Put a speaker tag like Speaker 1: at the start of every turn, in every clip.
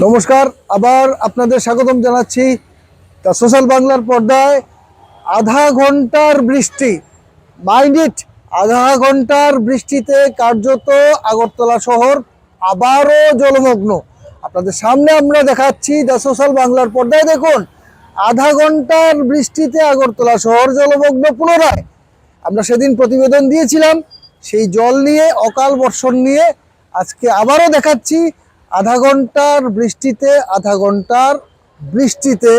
Speaker 1: নমস্কার, আবার আপনাদের স্বাগতম জানাচ্ছি তা সোশ্যাল বাংলার পর্দায়। আধা ঘণ্টার বৃষ্টি, মাইন্ড ইট, আধা ঘণ্টার বৃষ্টিতে কার্যত আগরতলা শহর আবারও জলমগ্ন। আপনাদের সামনে আমরা দেখাচ্ছি দ্য সোশ্যাল বাংলার পর্দায় দেখুন, আধা ঘণ্টার বৃষ্টিতে আগরতলা শহর জলমগ্ন পুনরায়। আমরা সেদিন প্রতিবেদন দিয়েছিলাম, সেই জল নিয়ে, অকাল বর্ষণ নিয়ে আজকে আবারও দেখাচ্ছি আধা ঘণ্টার বৃষ্টিতে, আধা ঘণ্টার বৃষ্টিতে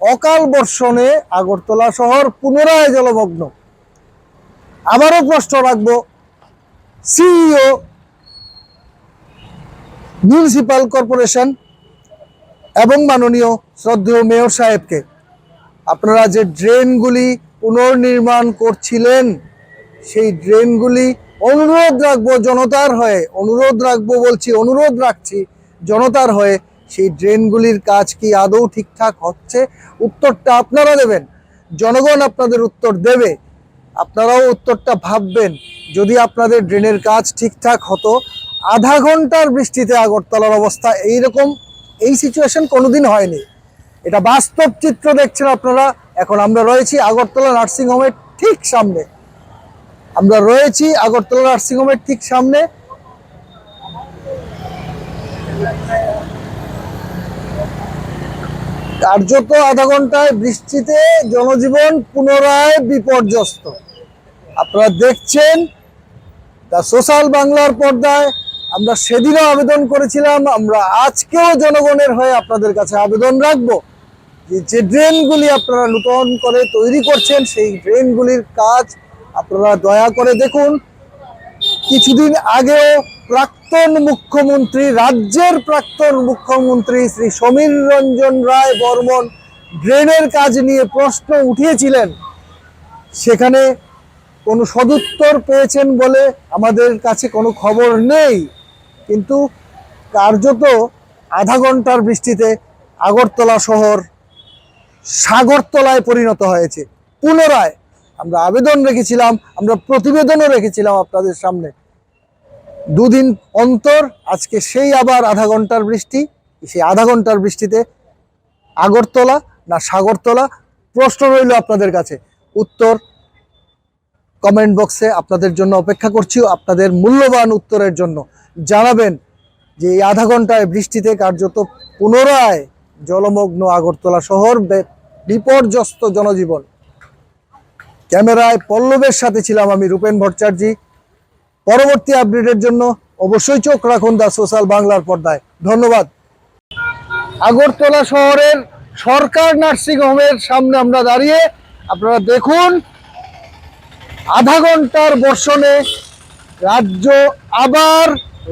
Speaker 1: অকাল বর্ষণে আগরতলা শহর পুনরায় জলমগ্ন। আবারও প্রশ্ন রাখব, সিইও মিউনিসিপাল কর্পোরেশন এবং মাননীয় শ্রদ্ধেয় মেয়র সাহেবকে, আপনারা যে ড্রেনগুলি পুনর্নির্মাণ করছিলেন, সেই ড্রেনগুলি অনুরোধ রাখব জনতার হয়ে, অনুরোধ রাখব বলছি, অনুরোধ রাখছি জনতার হয়ে, সেই ড্রেনগুলির কাজ কি আদৌ ঠিকঠাক হচ্ছে? উত্তরটা আপনারা দেবেন, জনগণ আপনাদের উত্তর দেবে। আপনারাও উত্তরটা ভাববেন, যদি আপনাদের ড্রেনের কাজ ঠিকঠাক হতো। আধা ঘণ্টার বৃষ্টিতে আগরতলার অবস্থা এইরকম, এই সিচুয়েশন কোনোদিন হয়নি। এটা বাস্তব চিত্র দেখছেন আপনারা, এখন আমরা রয়েছি আগরতলা নার্সিংহোমের ঠিক সামনে। আমরা রয়েছি আগরতলা নার্সিং হোমের ঠিক সামনে। কার্যত আধা ঘন্টায় বৃষ্টিতে জনজীবন পুনরায় বিপর্যস্ত। আপনারা দেখছেন দ্য সোশ্যাল বাংলার পর্দায়। আমরা সেদিনও আবেদন করেছিলাম, আমরা আজকেও জনগণের হয়ে আপনাদের কাছে আবেদন রাখব। যে যে ড্রেনগুলি আপনারা নূতন করে তৈরি করছেন, সেই ড্রেনগুলির কাজ আপনারা দয়া করে দেখুন, কিছুদিন আগেও প্রাক্তন মুখ্যমন্ত্রী, রাজ্যের প্রাক্তন মুখ্যমন্ত্রী শ্রী সমীর রঞ্জন রায় বর্মন ড্রেনের কাজ নিয়ে প্রশ্ন উঠিয়েছিলেন। সেখানে কোনো সদুত্তর পেয়েছেন বলে আমাদের কাছে কোনো খবর নেই। কিন্তু কার্যত আধা ঘণ্টার বৃষ্টিতে আগরতলা শহর সাগরতলায় পরিণত হয়েছে। পুনরায় আমরা আবেদন রেখেছিলাম, আমরা প্রতিবেদনও রেখেছিলাম আপনাদের সামনে। দুদিন অন্তর, আজকে সেই আবার আধা ঘণ্টার বৃষ্টি, সেই আধা ঘণ্টার বৃষ্টিতে আগরতলা না সাগরতলা, প্রশ্ন রইল আপনাদের কাছে। উত্তর কমেন্ট বক্সে আপনাদের জন্য অপেক্ষা করছি, আপনাদের মূল্যবান উত্তরের জন্য। জানাবেন যে এই আধা ঘন্টায় বৃষ্টিতে কার্যত পুনরায় জলমগ্ন আগরতলা শহর বিপর্যস্ত জনজীবন। ক্যামেরায় পল্লবের সাথে ছিলাম আমি রূপেন ভট্টাচার্য। পরবর্তী আপডেটের জন্য অবশ্যই চোখ রাখুন দা সোশ্যাল বাংলার পর্দায়। ধন্যবাদ। আগরতলা শহরের সরকার নার্সিং হোমের সামনে আমরা দাঁড়িয়ে আপনারা দেখুন, আধা ঘণ্টার বর্ষণে রাজ্য আবার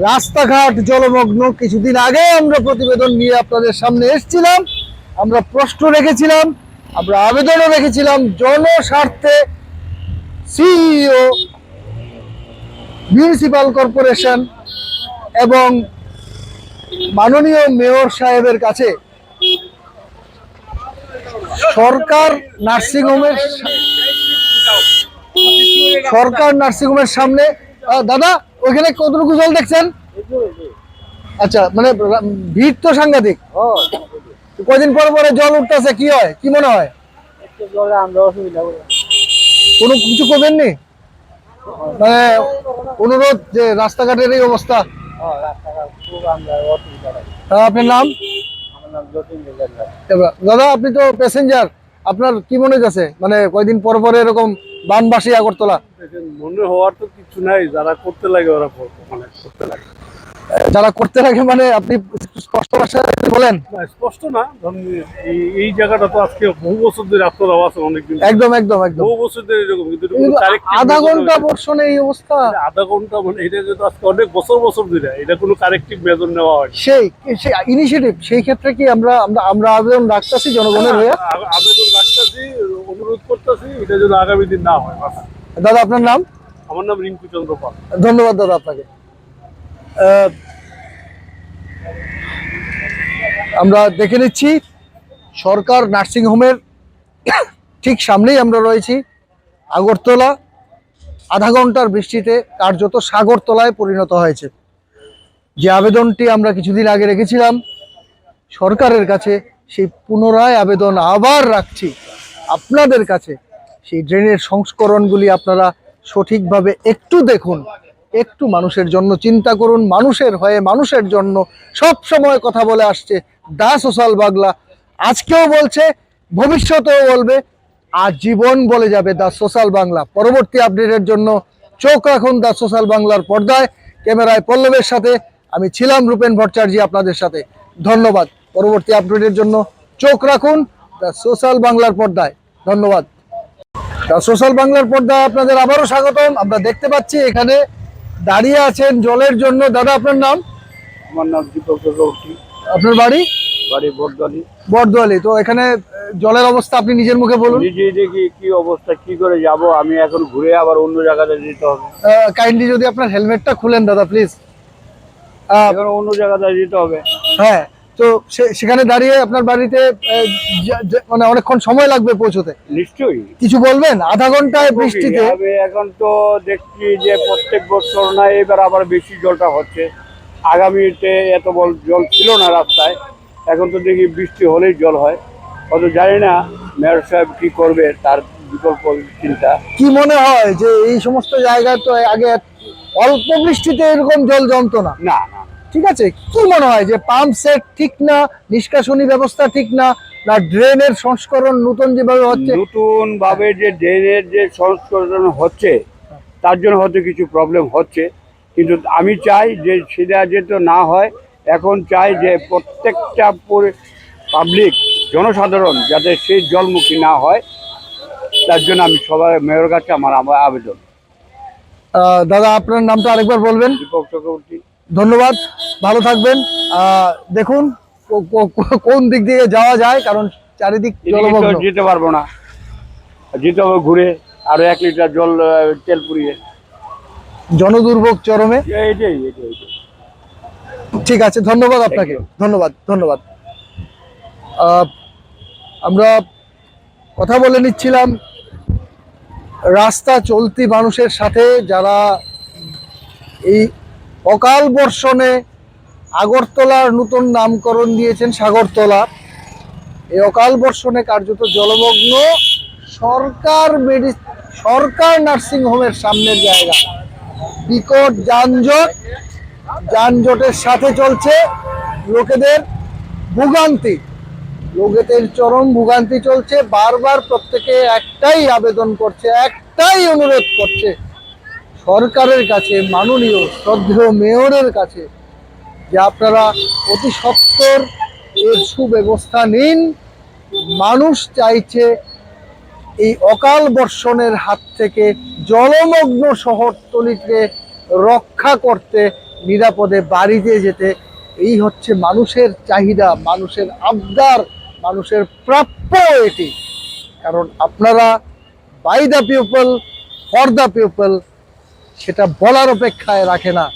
Speaker 1: রাস্তাঘাট জলমগ্ন। কিছুদিন আগে আমরা প্রতিবেদন নিয়ে আপনাদের সামনে এসেছিলাম, আমরা প্রশ্ন রেখেছিলাম আমরা আবেদনও রেখেছিলাম জনস্বার্থে সিইও মিউনিসিপাল কর্পোরেশন এবং মাননীয় মেয়র সাহেবের কাছে সরকার নার্সিংহোমের সরকার নার্সিংহোমের সামনে দাদা, ওইখানে কতটুকু জল দেখছেন? আচ্ছা মানে ভিড় তো সাংঘাতিক। কদিন পর পরে জল উঠতেছে কি হয়? কি মনে হয়? কোনো কিছু করবেননি? মানে অনুরোধ যে রাস্তাঘাটের এই অবস্থা। আপনার নাম? দাদা আপনি তো প্যাসেঞ্জার আপনার কি মনে যাচ্ছে মানে কয়দিন পর পরে এরকম বানবাসী আগরতলা?
Speaker 2: মনে হওয়ার তো কিছু নাই যারা করতে লাগে ওরা মানে করতে লাগে।
Speaker 1: যারা করতে লাগে মানে আপনি স্পষ্ট ভাষায় বলেন।
Speaker 2: স্পষ্ট না এই- জায়গাটা তো আজকে বহু বছর ধরে আপনারা আছেন অনেকদিন
Speaker 1: একদম একদম একদম।
Speaker 2: বহু বছর ধরে এরকম কিন্তু corrective
Speaker 1: আধা
Speaker 2: ঘণ্টা
Speaker 1: বর্ষণে এই অবস্থা।
Speaker 2: আধা ঘণ্টা মানে এটা যেহেতু আজকে অনেক বছর বছর ধরে এটা কোনো কারেক্টিভ মেজর নেওয়া হয়
Speaker 1: সেই সেই ইনিশিয়েটিভ সেই ক্ষেত্রে কি আমরা আমরা আমরা আবেদন রাখতেছি জনগণের হয়ে
Speaker 2: আবেদন রাখতেছি অনুরোধ করতেছি এটা যেন আগামী দিন না হয়।
Speaker 1: দাদা আপনার নাম?
Speaker 2: আমার নাম রিঙ্কু চন্দ্র পাল।
Speaker 1: ধন্যবাদ দাদা আপনাকে। আমরা দেখে নিচ্ছি, সরকার নার্সিং হোমের ঠিক সামনেই আমরা রয়েছি, আগরতলা, আধা ঘণ্টার বৃষ্টিতে কার্যত সাগরতলায় পরিণত হয়েছে। যে আবেদনটি আমরা কিছুদিন আগে রেখেছিলাম, সরকারের কাছে সেই পুনরায় আবেদন আবার রাখছি আপনাদের কাছে। সেই ড্রেনের সংস্করণগুলি আপনারা সঠিকভাবে একটু দেখুন। একটু মানুষের জন্য চিন্তা করুন, মানুষের হয়ে মানুষের জন্য সব সময় কথা বলে আসছে। The social Bangla. আজকেও বলছে, ভবিষ্যতেও বলবে, আজীবন বলে যাবে দা সোশ্যাল বাংলা। পরবর্তী আপডেটের জন্য চোখ রাখুন দা সোশ্যাল বাংলার পর্দায়। ক্যামেরায় পল্লবের সাথে, আমি ছিলাম রূপেন ভট্টাচার্য আপনাদের সাথে। ধন্যবাদ। পরবর্তী আপডেটের জন্য চোখ রাখুন দা সোশ্যাল বাংলার পর্দায়। ধন্যবাদ। দা সোশ্যাল বাংলার পর্দায় আপনাদের আবারও স্বাগতম। আমরা দেখতে পাচ্ছি এখানে দাঁড়িয়ে আছেন জলের জন্য। দাদা আপনার নাম?
Speaker 2: আমার নাম দীপক চক্রবর্তী।
Speaker 1: আপনার বাড়ি?
Speaker 2: বাড়ি বটদলি
Speaker 1: বটদলি তো এখানে জলের অবস্থা আপনি নিজের মুখে বলুন।
Speaker 2: নিজে দেখি কি অবস্থা কি করে যাব? আমি এখন ঘুরে আবার অন্য জায়গাতে যেতে হবে।
Speaker 1: কাইন্ডলি যদি আপনার হেলমেটটা খুলেন দাদা প্লিজ
Speaker 2: এখন অন্য জায়গাতে যেতে হবে।
Speaker 1: হ্যাঁ। তো সেখানে দাঁড়িয়ে আপনার বাড়িতে মানে অনেকক্ষণ সময় লাগবে পৌঁছতে?
Speaker 2: নিশ্চয়ই।
Speaker 1: কিছু বলবেন? আধা ঘন্টায় বৃষ্টিতে?
Speaker 2: এখন তো দেখছি যে প্রত্যেক বছর না এবার আবার বেশি জলটা হচ্ছে। আগামীতে এত বল জল ছিল না রাস্তায়। এখন তো দেখি বৃষ্টি হলেই জল হয়। অত জানি না মেয়র সাহেব কি করবে তার বিকল্প চিন্তা।
Speaker 1: কি মনে হয় যে এই সমস্ত জায়গায় তো আগে অল্প বৃষ্টিতে এরকম জল জমতো না?
Speaker 2: না
Speaker 1: ঠিক আছে? কি মনে হয় যে পাম্প সেট ঠিক না নিষ্কাশনী ব্যবস্থা ঠিক না না ড্রেনের সংস্করণ নতুন যেভাবে হচ্ছে?
Speaker 2: নতুন ভাবে যে ড্রেনের যে সংস্করণ হচ্ছে তার জন্য হয়তো কিছু প্রবলেম হচ্ছে। কিন্তু আমি চাই যে সেটা যেহেতু না হয় এখন চাই যে প্রত্যেকটা পাবলিক জনসাধারণ যাতে সেই জলমুখী না হয় তার জন্য আমি সবাই মেয়র কাছে আমার আমার আবেদন।
Speaker 1: দাদা আপনার নামটা আরেকবার বলবেন?
Speaker 2: দীপক চক্রবর্তী।
Speaker 1: ধন্যবাদ ভালো থাকবেন। দেখুন কোন দিক দিয়ে যাওয়া যায় কারণ চারিদিক জলমগ্ন।
Speaker 2: যেতে পারব না। যেতে হবে ঘুরে আরও এক লিটার জল তেল পুড়িয়ে।
Speaker 1: জনদুর্ভোগ চরমে। ঠিক আছে ধন্যবাদ আপনাকে। ধন্যবাদ ধন্যবাদ। আমরা কথা বলে নিচ্ছিলাম রাস্তা চলতি মানুষের সাথে যারা এই অকাল বর্ষণে আগরতলার নতুন নামকরণ দিয়েছেন সাগরতলা। এই অকাল বর্ষণে কার্যত জলমগ্ন সরকার মেডি, সরকার নার্সিং হোমের সামনের জায়গা। বিকট যানজট, যানজটের সাথে চলছে লোকেদের ভোগান্তি। লোকেদের চরম ভোগান্তি চলছে। বারবার প্রত্যেকে একটাই আবেদন করছে, একটাই অনুরোধ করছে সরকারের কাছে, মাননীয় শ্রদ্ধেয় মেয়রের কাছে, যে আপনারা অতি সত্বর এর সুব্যবস্থা নিন, মানুষ চাইছে এই অকাল বর্ষণের হাত থেকে জলমগ্ন শহরতলিকে রক্ষা করতে, নিরাপদে বাড়িতে যেতে। এই হচ্ছে মানুষের চাহিদা, মানুষের আবদার, মানুষের প্রাপ্য এটি। কারণ আপনারা by the people for the people সেটা বলার অপেক্ষায় রাখে না।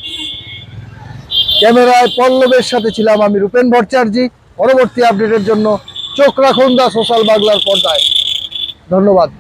Speaker 1: ক্যামেরায় পল্লবের সাথে ছিলাম আমি রূপেন ভট্টাচার্য। পরবর্তী আপডেটের জন্য চোখ রাখুন দা সোশ্যাল বাংলার পর্দায়। ধন্যবাদ।